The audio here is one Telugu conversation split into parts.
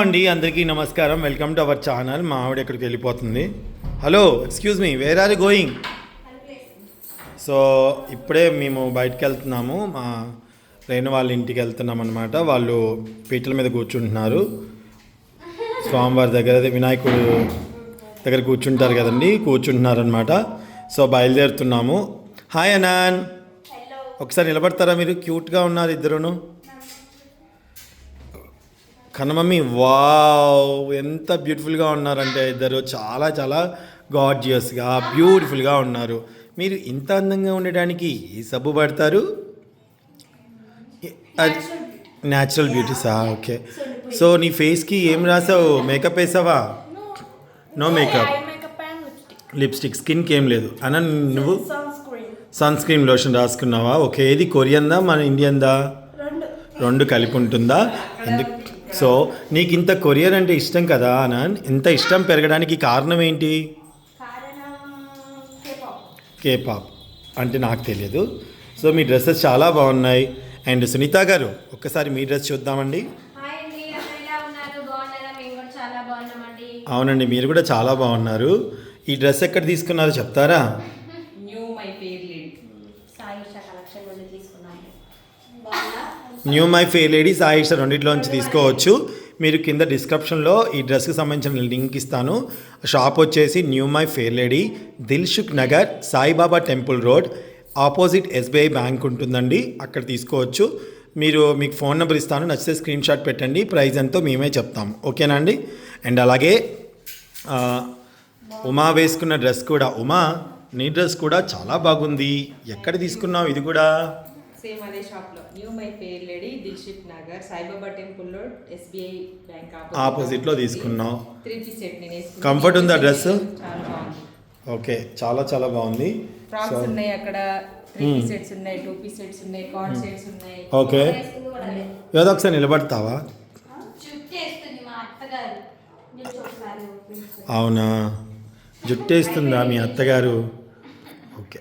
అండి అందరికీ నమస్కారం. వెల్కమ్ టు అవర్ ఛానల్ మా ఆవిడ ఎక్కడికి వెళ్ళిపోతుంది? Hello excuse me where are going so ఇప్పుడే మేము బయటకు వెళ్తున్నాము. మా రేణు వాళ్ళ ఇంటికి వెళ్తున్నాం అనమాట వాళ్ళు పీటల మీద కూర్చుంటున్నారు. స్వామివారి దగ్గర వినాయకుడు దగ్గర కూర్చుంటారు కదండి కూర్చుంటున్నారు అనమాట సో బయలుదేరుతున్నాము. హాయ్ అనాన్ ఒకసారి నిలబడతారా మీరు? క్యూట్గా ఉన్నారు ఇద్దరును. కనమమ్మీ వావ్ ఎంత బ్యూటిఫుల్గా ఉన్నారంటే ఇద్దరు చాలా చాలా గాడ్జియస్గా బ్యూటిఫుల్గా ఉన్నారు. మీరు ఇంత అందంగా ఉండడానికి ఏ సబ్బు పడతారు న్యాచురల్ బ్యూటీసా ఓకే. సో నీ ఫేస్కి ఏం రాసావు? మేకప్ వేసావా? No makeup lipstick. స్కిన్కి ఏం లేదు. అన్న నువ్వు సన్ స్క్రీన్ లోషన్ రాసుకున్నావా? ఓకే. ఏది? కొరియన్దా మన ఇండియన్దా? రెండు. రెండు కలిపి ఉంటుందా? ఎందుకు సో నీకు ఇంత కొరియర్ అంటే ఇష్టం కదా అనంత్ ఇంత ఇష్టం పెరగడానికి కారణం ఏంటి? కారణం కేపాప్ కేపాప్ అంటే నాకు తెలియదు సో మీ డ్రెస్సెస్ చాలా బాగున్నాయి. అండ్ సునీత గారు ఒక్కసారి మీ డ్రెస్ చూద్దామండి. హాయ్ అండి అందరూ ఎలా ఉన్నారు? బాగున్నారా? మేము కూడా చాలా బాగున్నామండి. అవునండి మీరు కూడా చాలా బాగున్నారు. ఈ డ్రెస్ ఎక్కడ తీసుకున్నారో చెప్తారా? New my fair lady ladies Ayesha రెండిట్లోంచి తీసుకోవచ్చు. మీరు కింద డిస్క్రిప్షన్లో ఈ డ్రెస్కి సంబంధించిన లింక్ ఇస్తాను. షాప్ వచ్చేసి new my fair lady Dilsukh Nagar Saibaba temple road opposite SBI bank ఉంటుందండి. అక్కడ తీసుకోవచ్చు. మీరు మీకు ఫోన్ నెంబర్ ఇస్తాను. నచ్చితే స్క్రీన్ షాట్ పెట్టండి. ప్రైజ్ ఎంతో మేమే చెప్తాము ఓకేనా అండి? అండ్ అలాగే ఉమా వేసుకున్న డ్రెస్ కూడా ఉమా నీ డ్రెస్ కూడా చాలా బాగుంది. ఎక్కడ తీసుకున్నావు ఇది కూడా? సేమ్ అదే షాప్లో. New my fair lady Dilsukh Nagar Saibaba టెంపుల్లో ఎస్బీఐ బ్యాంక్ Opposite లో తీసుకున్నావు. త్రీ పీస్ సెట్ నేను వేసుకున్నాను. Comfort ఉందా బాగుంది. ఓకే చాలా చాలా బాగుంది. ఫ్రాక్స్ ఉన్నాయి అక్కడ. త్రీ పీస్ సెట్స్ ఉన్నాయి టూ పీస్ సెట్స్ ఉన్నాయి కార్డ్ సెట్స్ ఉన్నాయి. ఓకే. ఏదో ఒకసారి నిలబడతావా? అవునా? జుట్టేస్తుందా మీ అత్తగారు? ఓకే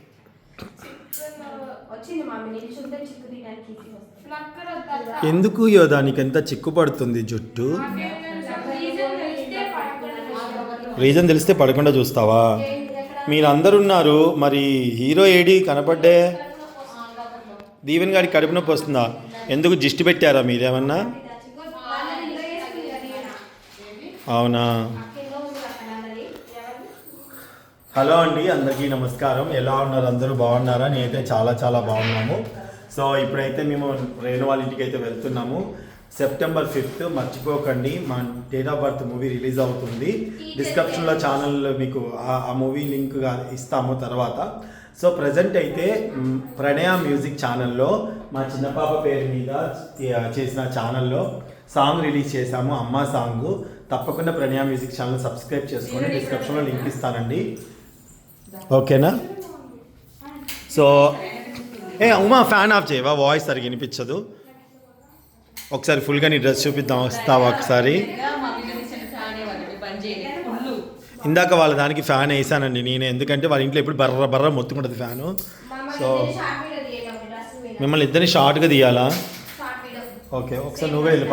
వచ్చింది మమ్మీ నిల్చుంటే చిక్కు తీయడానికి ఈజీ వస్తుంది ఫ్లక్కర్ వద్దా ఎందుకు యోదా నీకెంత చిక్కు పడుతుంది జుట్టు? రీజన్ తెలిస్తే పడకుండా రీజన్ తెలిస్తే పడకుండా చూస్తావా? మీరందరు ఉన్నారు మరి హీరో ఏడి కనపడ్డే? దీవెన్ గారికి కడుపు నొప్పి వస్తుందా? ఎందుకు దిష్టి పెట్టారా మీరేమన్నా? అవునా? హలో అండి అందరికీ నమస్కారం. ఎలా ఉన్నారు? అందరూ బాగున్నారా? నేనైతే చాలా చాలా బాగున్నాము. సో ఇప్పుడైతే మేము రేణు వాళ్ళ ఇంటికి అయితే వెళ్తున్నాము. సెప్టెంబర్ ఫిఫ్త్ మర్చిపోకండి. మా date of birth movie release అవుతుంది. డిస్క్రిప్షన్లో ఛానల్ మీకు ఆ- మూవీ లింక్ ఇస్తాము తర్వాత. సో ప్రజెంట్ అయితే ప్రణయ మ్యూజిక్ ఛానల్లో మా చిన్న పాప పేరు మీద చేసిన ఛానల్లో సాంగ్ రిలీజ్ చేశాము అమ్మ సాంగ్. తప్పకుండా ప్రణయ మ్యూజిక్ ఛానల్ సబ్స్క్రైబ్ చేసుకోండి డిస్క్రిప్షన్లో లింక్ ఇస్తానండి. ఓకేనా? సో ఏ ఉమా ఫ్యాన్ ఆఫ్ చేయవా? వాయిస్ సరిగ్గా వినిపించదు. ఒకసారి ఫుల్గా నీ డ్రెస్ చూపిద్దాం. వస్తావా ఒకసారి? ఇందాక వాళ్ళ దానికి ఫ్యాన్ వేసానండి నేను. ఎందుకంటే వాళ్ళ ఇంట్లో ఎప్పుడు బర్ర బర్ర మొత్తుకుంటుంది ఫ్యాను సో మిమ్మల్ని ఇద్దరిని షార్ట్గా తీయాలా? ఓకే ఒకసారి నువ్వే వెళ్ళి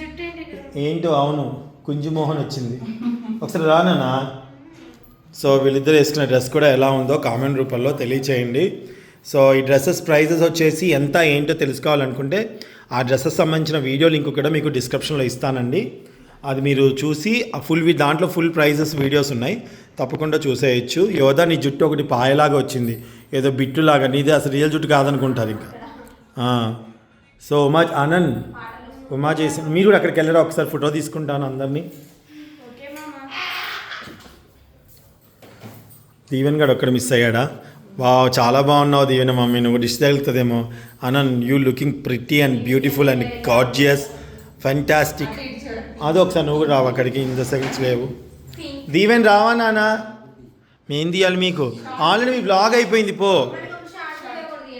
జుట్టు ఏంటి ఏంటో అవును. కుంజు మోహన్ వచ్చింది. ఒకసారి రానా సో వీళ్ళిద్దరు వేసుకున్న డ్రెస్ కూడా ఎలా ఉందో కామెంట్ రూపంలో తెలియచేయండి. సో ఈ డ్రెస్సెస్ ప్రైజెస్ వచ్చేసి ఎంత ఏంటో తెలుసుకోవాలనుకుంటే ఆ డ్రెస్సెస్ సంబంధించిన వీడియో లింక్ కూడా మీకు డిస్క్రిప్షన్లో ఇస్తానండి. అది మీరు చూసి ఆ ఫుల్ దాంట్లో ఫుల్ ప్రైజెస్ వీడియోస్ ఉన్నాయి. తప్పకుండా చూసేయచ్చు. యోధా నీ జుట్టు ఒకటి పాయలాగా వచ్చింది. ఏదో బిట్టులాగా. నీదే అసలు రియల్ జుట్టు కాదనుకుంటారు ఇంకా. సో ఉమా ఆనంద్ ఉమా చేసి మీరు కూడా అక్కడికి వెళ్ళరా? ఒకసారి ఫోటో తీసుకుంటాను అందరినీ ఓకే మామా దీవెన్ గడు ఒక్కడ మిస్ అయ్యాడా? వావ్ చాలా బాగున్నావు దీవెన మమ్మీ నువ్వు dish తగులుతుందేమో. Anant you looking pretty and beautiful and gorgeous fantastic అది ఒకసారి నువ్వు కూడా రావు అక్కడికి ఇంత సెకండ్స్ లేవు. దీవెన్ రావా నాన్న మేం తీయాలి మీకు. ఆల్రెడీ మీ బ్లాగ్ అయిపోయింది పో.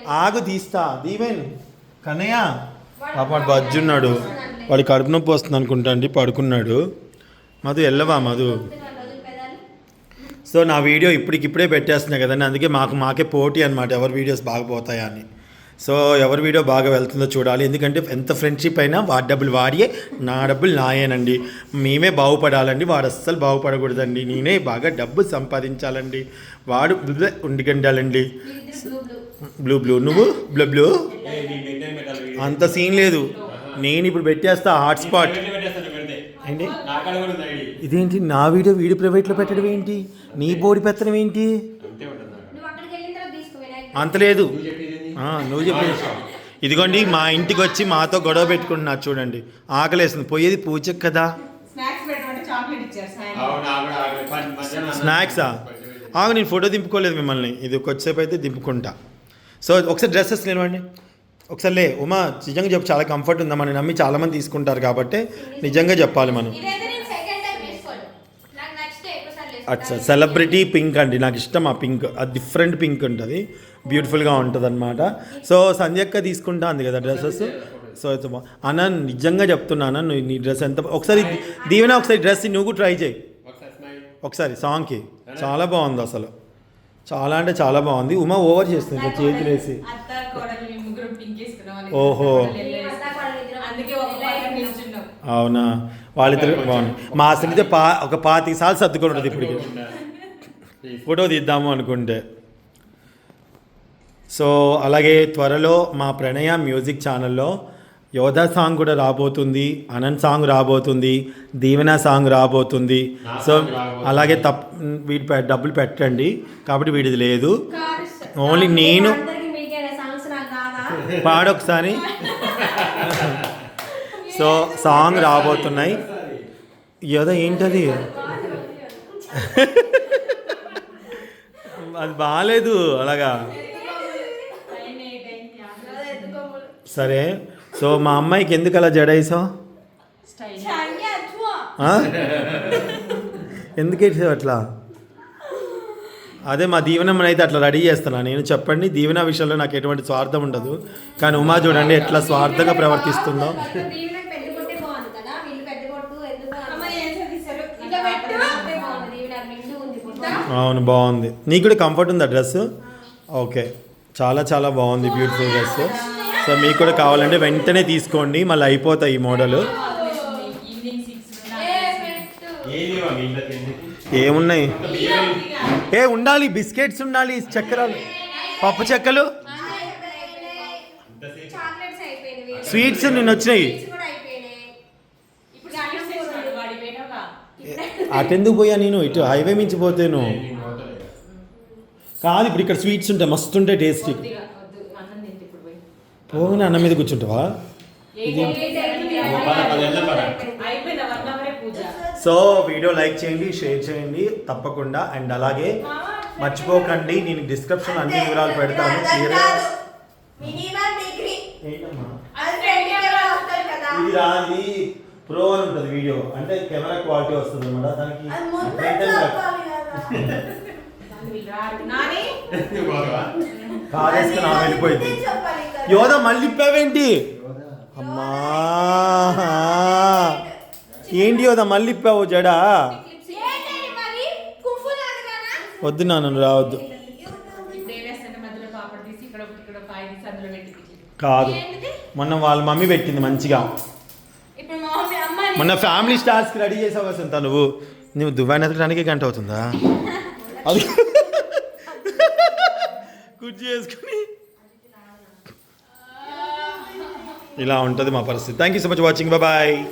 ఆగు తీస్తా. దీవెన్ కన్నయ్య. పాప వాడు బజ్జున్నాడు. వాడి కడుపు నొప్పి వస్తుంది అనుకుంటా అండి పడుకున్నాడు. మధు వెళ్ళవా మధు? సో నా వీడియో ఇప్పటికిప్పుడే పెట్టేస్తున్నా కదండి. అందుకే మాకు మాకే పోటీ అనమాట ఎవరి వీడియోస్ బాగా పోతాయా అని. సో ఎవరి వీడియో బాగా వెళ్తుందో చూడాలి. ఎందుకంటే ఎంత ఫ్రెండ్షిప్ అయినా వాడి డబ్బులు వాడియే నా డబ్బులు నాయేనండి. మేమే బాగుపడాలండి. వాడు అస్సలు బాగుపడకూడదండి. నేనే బాగా డబ్బు సంపాదించాలండి. వాడు బ్లూ ఉండిగండాలండి బ్లూ బ్లూ. నువ్వు? Blue blue. అంత సీన్ లేదు. నేను ఇప్పుడు పెట్టేస్తా హాట్స్పాట్. ఏంటి? ఇదేంటి? నా వీడియో వీడియో ప్రైవేట్లో పెట్టడం ఏంటి? నీ బోడి పెట్టడం ఏంటి? నువ్వు అక్కడికి వెళ్ళిన తర్వాత తీసుకో వినాయక అంత లేదు. ఆ, నువ్వు చెప్పి. ఇదిగోండి మా ఇంటికి వచ్చి మాతో గొడవ పెట్టుకుంటున్నారు చూడండి. ఆకలేస్తుంది. పోయేది పూజకు కదా? స్నాక్స్ పెట్టమంటే చాక్లెట్ ఇచ్చారు సాయంత్రం స్నాక్సా ఆగు నేను ఫోటో దింపుకోలేదు మిమ్మల్ని. ఇది కొద్దిసేపు అయితే దింపుకుంటా. సో ఒకసారి డ్రెస్సెస్ లేవండి. ఒకసారి లే ఉమా నిజంగా చెప్పు చాలా కంఫర్ట్ ఉందా మనం నమ్మి చాలామంది తీసుకుంటారు కాబట్టి నిజంగా చెప్పాలి మనం. ఇదైతే నేను సెకండ్ టైం వేసుకోను నాకు నచ్చితే ఎక్కువసార్లు అచ్చా సెలబ్రిటీ పింక్ అండి. నాకు ఇష్టం ఆ పింక్ అది డిఫరెంట్ పింక్ ఉంటుంది. బ్యూటిఫుల్గా ఉంటుంది అనమాట సో సంధ్యక్క తీసుకుంటా అంది కదా డ్రెస్సెస్ సో అన్న నిజంగా చెప్తున్నాను నువ్వు నీ డ్రెస్ ఎంత ఒకసారి దీవెన ఒకసారి డ్రెస్ నువ్వు ట్రై చేయి. ఒకసారి సాంగ్కి చాలా బాగుంది అసలు. చాలా అంటే చాలా బాగుంది. ఉమా ఓవర్ చేస్తుంది ఇట్లా ఓహో. అవునా? వాళ్ళిద్దరు బాగుంది. మా అసలు పా ఒక పాతిక సార్లు సర్దుకొని ఉంటుంది ఇప్పటికి. ఫోటో తీద్దాము అనుకుంటే. సో అలాగే త్వరలో మా ప్రణయ మ్యూజిక్ ఛానల్లో యోధా సాంగ్ కూడా రాబోతుంది అనంత్ సాంగ్ రాబోతుంది దీవెన సాంగ్ రాబోతుంది. సో అలాగే తప్ వీటి పె- డబ్బులు పెట్టండి. కాబట్టి వీడిది లేదు. ఓన్లీ నేను అందరికి మీకేనా సాంగ్స్ నాకు కాదా పాడొకసారి. సో సాంగ్ రాబోతున్నాయి. యోధా ఏంటది? అది బాగాలేదు అలాగా. సరే సో మా అమ్మాయికి ఎందుకు అలా జడేసావు ఎందుకు అట్లా? అదే మా దీవెనమ్మని అయితే అట్లా రెడీ చేస్తున్నా. నేను చెప్పండి దీవెన విషయంలో నాకు ఎటువంటి స్వార్థం ఉండదు. కానీ ఉమా చూడండి ఎట్లా స్వార్థంగా ప్రవర్తిస్తుందో. దీవెనకు పెద్ద కొట్టే బాగుంది కదా వీళ్ళు పెద్ద కొట్టు ఎందుకు అమ్మ ఏం చదివిస్తారు ఇట్లా పెట్టు కొట్టే బాగుంది దీవెన నిండు ఉంది కొట్టు అవును బాగుంది. నీకు కూడా కంఫర్ట్ ఉందా డ్రెస్ ఓకే. చాలా చాలా బాగుంది బ్యూటిఫుల్ డ్రెస్ సో మీకు కూడా కావాలంటే వెంటనే తీసుకోండి మళ్ళీ అయిపోతాయి ఈ మోడల్. ఏమున్నాయి ఏ ఉండాలి బిస్కెట్స్ ఉండాలి చక్కెరలు పప్పు చెక్కలు స్వీట్స్ నిన్న వచ్చినాయి అటెందుకు పోయా నేను ఇటు హైవే మించి పోతేను కాదు ఇప్పుడు ఇక్కడ స్వీట్స్ ఉంటాయి మస్తు ఉంటాయి టేస్టీ పోగానే అన్నం మీద కూర్చుంటావా పూజ సో వీడియో లైక్ చేయండి షేర్ చేయండి తప్పకుండా. అండ్ అలాగే మర్చిపోకండి నేను డిస్క్రిప్షన్ అన్ని వివరాలు పెడతాను. క్లియర్గా ఇది రాది. ప్రో అని ఉంటుంది వీడియో. అంటే కెమెరా క్వాలిటీ వస్తుంది అనమాట దానికి అది ముందు front and back. చెప్పాలి కదా. వీళ్ళు రారు. నాని కాలేసుకుని ఆమె వెళ్ళిపోయింది. ముందే చెప్పాలి కదా. యోధ మళ్ళీ ఇప్పావేంటి? అమ్మా. ఏంటి యోధ మళ్ళీ ఇప్పావు జడా? వద్దు నాన్న రావద్దు. కాదు. మొన్న వాళ్ళ మమ్మీ పెట్టింది మంచిగా. మొన్న ఫ్యామిలీ స్టార్స్కి రెడీ చేసావు కదా సునీత నువ్వు. నువ్వు దుబాయ్ ఎత్తడానికి గంట అవుతుందా? అది కుర్చీ వేసుకుని ఇలా ఉంటుంది మా పరిస్థితి. Thank you so much watching bye